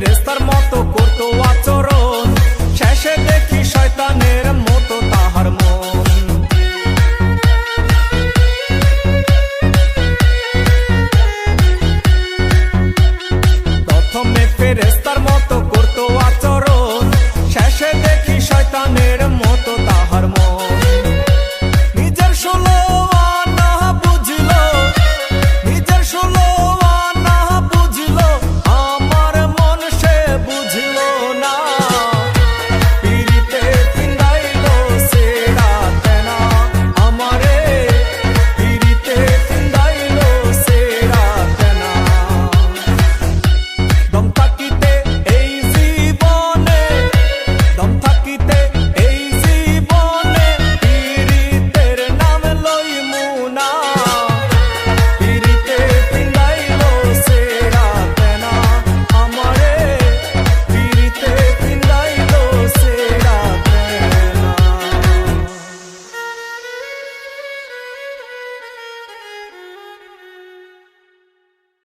It is the morning.